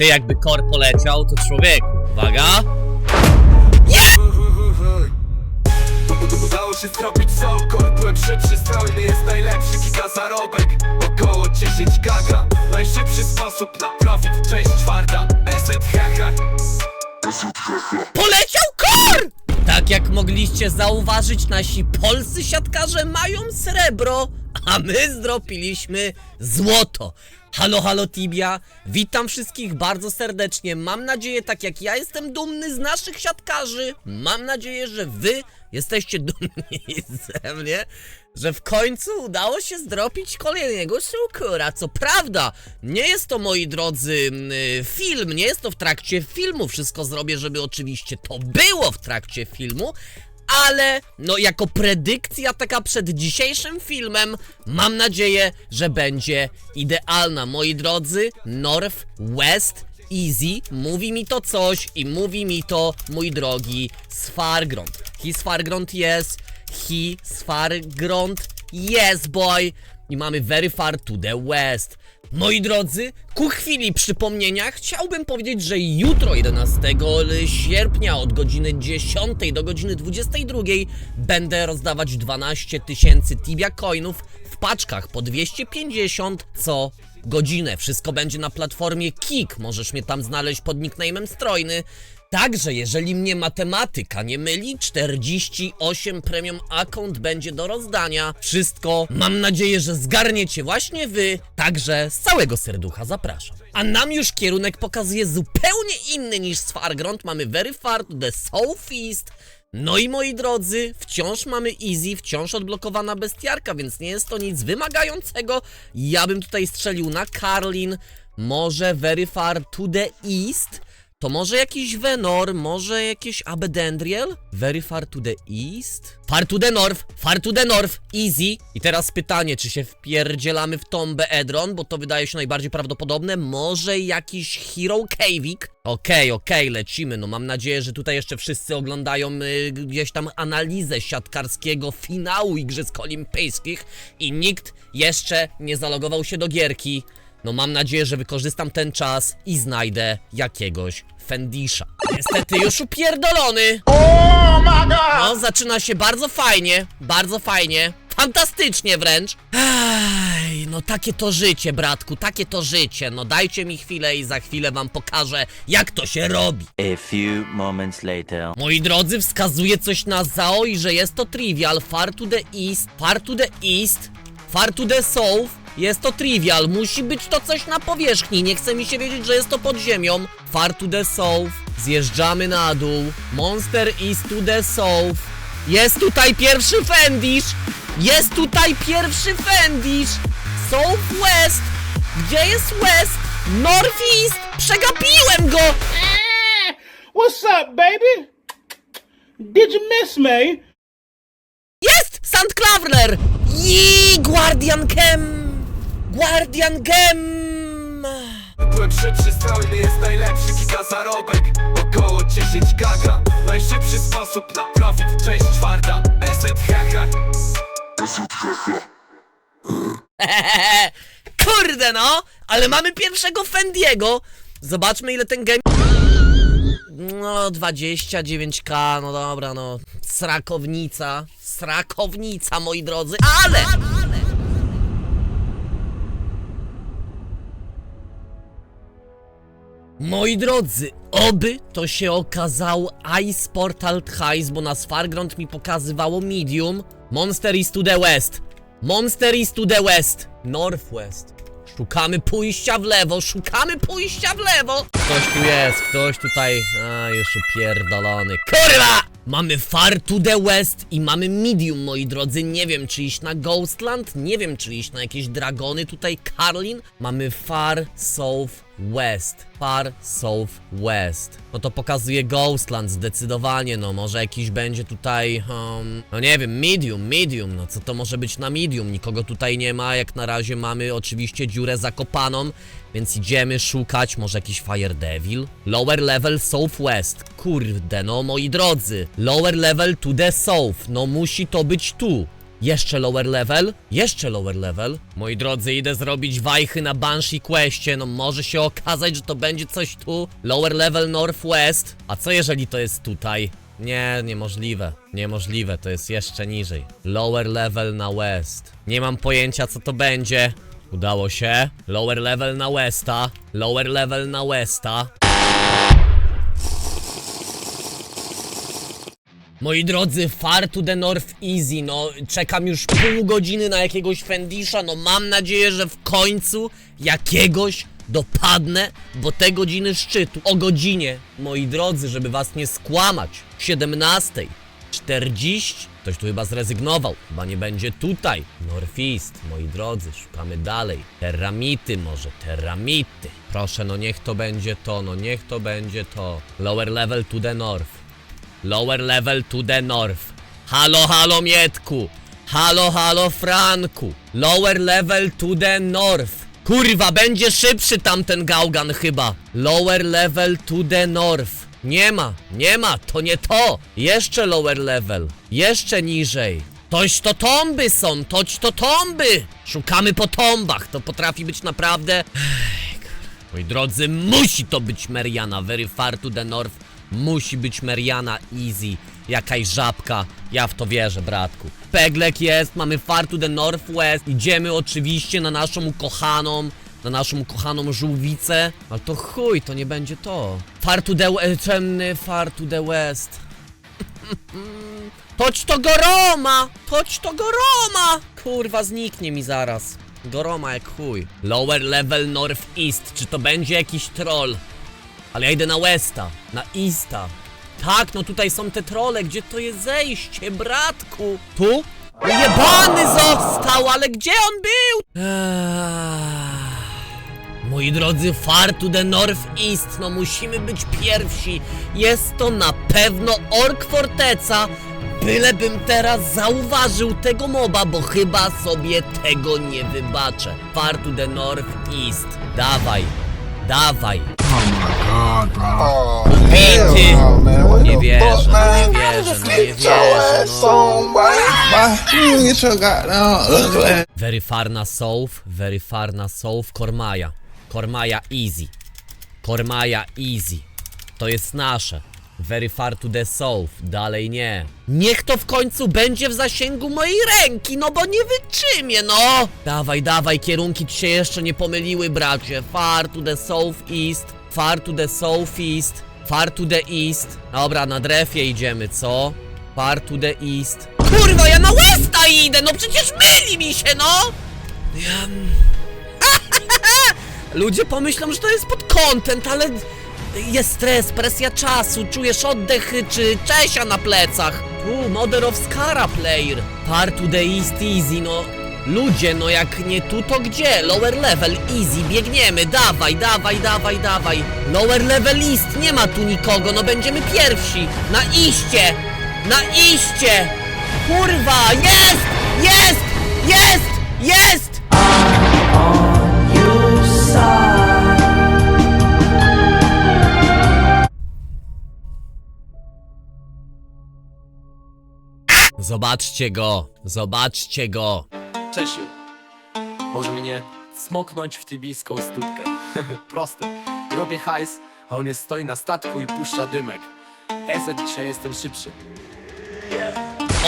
Ty jakby kor poleciał, to człowieku. Uwaga. Udało się zrobić sokor Byłem przeprzystojny, jest najlepszy giga zarobek Około 10 gaga Najszybszy sposób na profit Część czwarta Eset Poleciał kor! Tak jak mogliście zauważyć, nasi polscy siatkarze mają srebro, a my zdropiliśmy złoto. Halo, halo Tibia, witam wszystkich bardzo serdecznie. Mam nadzieję, tak jak ja jestem dumny z naszych siatkarzy, mam nadzieję, że wy jesteście dumni ze mnie, że w końcu udało się zdropić kolejnego szukura. Co prawda, nie jest to, moi drodzy, y, film, nie jest to w trakcie filmu. Wszystko zrobię, żeby oczywiście to było w trakcie filmu, ale no jako predykcja taka przed dzisiejszym filmem mam nadzieję, że będzie idealna. Moi drodzy, North West Easy mówi mi to coś i mówi mi to mój drogi Sfargrond. He Sfargrond jest, he Sfargrond yes boy i mamy very far to the west. Moi drodzy, ku chwili przypomnienia chciałbym powiedzieć, że jutro 11 sierpnia od godziny 10 do godziny 22 będę rozdawać 12 tysięcy Tibia coinów w paczkach po 250 co godzinę. Wszystko będzie na platformie Kik. Możesz mnie tam znaleźć pod nickname'em Strojny. Także, jeżeli mnie matematyka nie myli, 48 premium account będzie do rozdania. Wszystko mam nadzieję, że zgarniecie właśnie wy. Także z całego serducha zapraszam. A nam już kierunek pokazuje zupełnie inny niż Sfargrond. Mamy Very Far to the Southeast. No i moi drodzy, wciąż mamy easy, wciąż odblokowana bestiarka, więc nie jest to nic wymagającego. Ja bym tutaj strzelił na Karlin, może Very Far to the East. To może jakiś Venor, może jakieś Abedendriel? Very far to the east? Far to the north, far to the north, easy. I teraz pytanie, czy się wpierdzielamy w tombę Edron, bo to wydaje się najbardziej prawdopodobne. Może jakiś Hero Cave'ik? Okej, okej, lecimy. No mam nadzieję, że tutaj jeszcze wszyscy oglądają y, gdzieś tam analizę siatkarskiego finału Igrzysk Olimpijskich i nikt jeszcze nie zalogował się do gierki. No mam nadzieję, że wykorzystam ten czas i znajdę jakiegoś Fendisza. Niestety już upierdolony. No, zaczyna się bardzo fajnie, bardzo fajnie. Fantastycznie wręcz. Ej, no takie to życie, bratku, takie to życie. No dajcie mi chwilę i za chwilę wam pokażę, jak to się robi. A few moments later. Moi drodzy, wskazuje coś na Zao i że jest to trivial. Far to the east, far to the east, far to the south. Jest to trivial, musi być to coś na powierzchni. Nie chce mi się wiedzieć, że jest to pod ziemią. Far to the south, zjeżdżamy na dół. Monster is to the south. Jest tutaj pierwszy Fendish! Jest tutaj pierwszy Fendish! Southwest! Gdzie jest West? Northeast! Przegapiłem go! What's up, baby? Did you miss me? Jest! Sand Klavner! I Guardian Gem! Guardian Gem! Byłem przeprzystojny, jest najlepszy giga zarobek Około 10 gaga Najszybszy sposób na profit Część czwarta Eset haha Kurde no! Ale mamy pierwszego Fendiego! Zobaczmy ile ten game... No 29k, no dobra no. Srakownica. Srakownica moi drodzy, ale... Moi drodzy, oby to się okazało Ice Portal Heist, bo na Farground mi pokazywało Medium. Monster is to the west. Monster is to the west. Northwest. Szukamy pójścia w lewo, szukamy pójścia w lewo. Ktoś tu jest, ktoś tutaj. A, już upierdolony. Kurwa! Mamy Far to the West i mamy Medium, moi drodzy. Nie wiem, czy iść na Ghostland, nie wiem, czy iść na jakieś dragony tutaj, Karlin. Mamy Far South West. Far South West. No to pokazuje Ghostland zdecydowanie, no może jakiś będzie tutaj, um, no nie wiem, medium, medium, no co to może być na medium? Nikogo tutaj nie ma, jak na razie mamy oczywiście dziurę zakopaną, więc idziemy szukać, może jakiś Fire Devil? Lower level Southwest, kurde, no moi drodzy, lower level to the south, no musi to być tu. Jeszcze lower level? Jeszcze lower level? Moi drodzy, idę zrobić wajchy na Banshee Questie, no może się okazać, że to będzie coś tu. Lower level Northwest. A co jeżeli to jest tutaj? Nie, niemożliwe. Niemożliwe, to jest jeszcze niżej. Lower level na west. Nie mam pojęcia co to będzie. Udało się. Lower level na westa. Lower level na westa. Moi drodzy, far to the north easy, no czekam już pół godziny na jakiegoś Fendisha, no mam nadzieję, że w końcu jakiegoś dopadnę, bo te godziny szczytu o godzinie, moi drodzy, żeby was nie skłamać, 17, 40, ktoś tu chyba zrezygnował, chyba nie będzie tutaj, Northeast, moi drodzy, szukamy dalej, Terramity może, Terramity, proszę, no niech to będzie to, no niech to będzie to, lower level to the north, Lower level to the north. Halo, halo Mietku. Halo, halo Franku. Lower level to the north. Kurwa, będzie szybszy tamten gałgan chyba. Lower level to the north. Nie ma, nie ma, to nie to. Jeszcze lower level. Jeszcze niżej. Toś to tomby są, toć to tomby. Szukamy po tombach, to potrafi być naprawdę... Moi drodzy, musi to być Meriana, very far to the north. Musi być Meriana easy. Jakaś żabka. Ja w to wierzę, bratku. Peglek jest, mamy far to the northwest. Idziemy oczywiście na naszą ukochaną, na naszą ukochaną żółwicę. Ale to chuj, to nie będzie to. Far to the, e, ciemny far to the west. Toć to goroma! Toć to goroma! Kurwa, zniknie mi zaraz. Goroma jak chuj. Lower level north east. Czy to będzie jakiś troll? Ale ja idę na westa, na easta. Tak, no tutaj są te trole. Gdzie to jest zejście, bratku? Tu? Jebany został, ale gdzie on był? Eee... Moi drodzy, far to the northeast, no musimy być pierwsi. Jest to na pewno Ork Forteca. Bylebym teraz zauważył tego moba, bo chyba sobie tego nie wybaczę. Far to the northeast. Dawaj, dawaj. God, bro. Bity! man. Nie wierzę, no nie wierzę, no nie wierzę, no. Very far na South, very far na South, Kormaja. Kormaja easy. Kormaja easy. To jest nasze. Very far to the south, dalej nie. Niech to w końcu będzie w zasięgu mojej ręki, no bo nie wytrzymię, no! Dawaj, dawaj, kierunki ci się jeszcze nie pomyliły, bracie. Far to the southeast, far to the southeast, far to the east. Dobra, na drefie idziemy, co? Far to the east. Kurwa, ja na westa idę, no przecież myli mi się, no! Ja... Ludzie pomyślą, że to jest pod content, ale jest stres, presja czasu, czujesz oddech czy Czesia na plecach. Tu, Mother of Skara player. Far to the east easy, no. Ludzie, no jak nie tu, to gdzie? Lower level, easy, biegniemy, dawaj, dawaj, dawaj, dawaj. Lower level east, nie ma tu nikogo, no będziemy pierwsi. Na iście, na iście. Kurwa, jest, jest, jest, jest. Zobaczcie go, zobaczcie go. Czesiu, może mnie smoknąć w tybijską studkę. Proste. Robię hajs, a on jest stoi na statku i puszcza dymek. Eset dzisiaj jestem szybszy.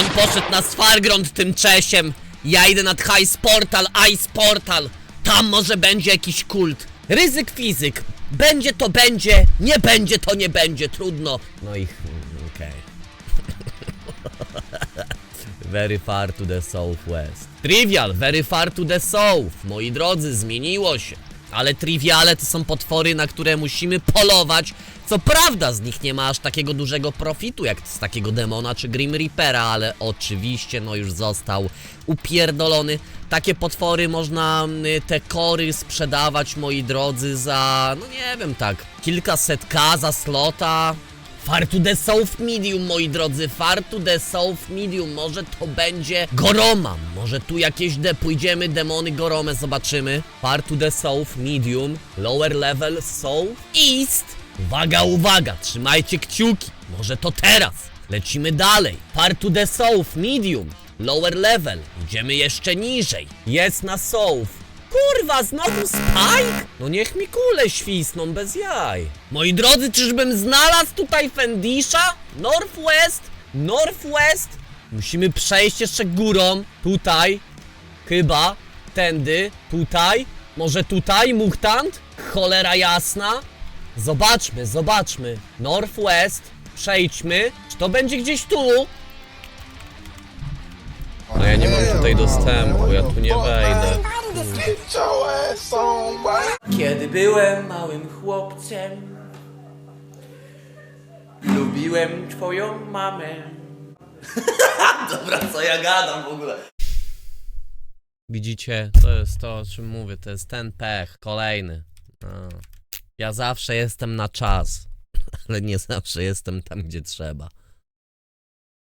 On poszedł na Swargrond tym Czesiem. Ja idę nad Ice Portal, Ice Portal. Tam może będzie jakiś kult. Ryzyk fizyk. Będzie to będzie, nie będzie to nie będzie, trudno. No i okej. Very far to the southwest. Trivial, very far to the south. Moi drodzy, zmieniło się. Ale triviale to są potwory, na które musimy polować. Co prawda, z nich nie ma aż takiego dużego profitu, jak z takiego demona czy Grim Reapera, ale oczywiście, no już został upierdolony. Takie potwory można y, te kory sprzedawać, moi drodzy, za, no nie wiem, tak, kilkaset k za slota. Far to the South Medium, moi drodzy, Far to the South Medium, może to będzie Goroma, może tu jakieś de pójdziemy, demony Goromę zobaczymy. Far to the South Medium, Lower Level South East. Uwaga, uwaga, trzymajcie kciuki, może to teraz. Lecimy dalej. Far to the South Medium. Lower level. Idziemy jeszcze niżej. Jest na sołów. Kurwa, znowu Spike? No niech mi kule świsną bez jaj. Moi drodzy, czyżbym znalazł tutaj Fendisha? Northwest? Northwest? Musimy przejść jeszcze górą. Tutaj. Chyba. Tędy. Tutaj. Może tutaj, Muchtant? Cholera jasna. Zobaczmy, zobaczmy. Northwest. Przejdźmy. Czy to będzie gdzieś tu? No ja nie mam tutaj dostępu, ja tu nie wejdę. Kiedy byłem małym chłopcem, lubiłem twoją mamę. Dobra, co ja gadam w ogóle? Widzicie, to jest to, o czym mówię, to jest ten pech, kolejny. No. Ja zawsze jestem na czas, ale nie zawsze jestem tam, gdzie trzeba.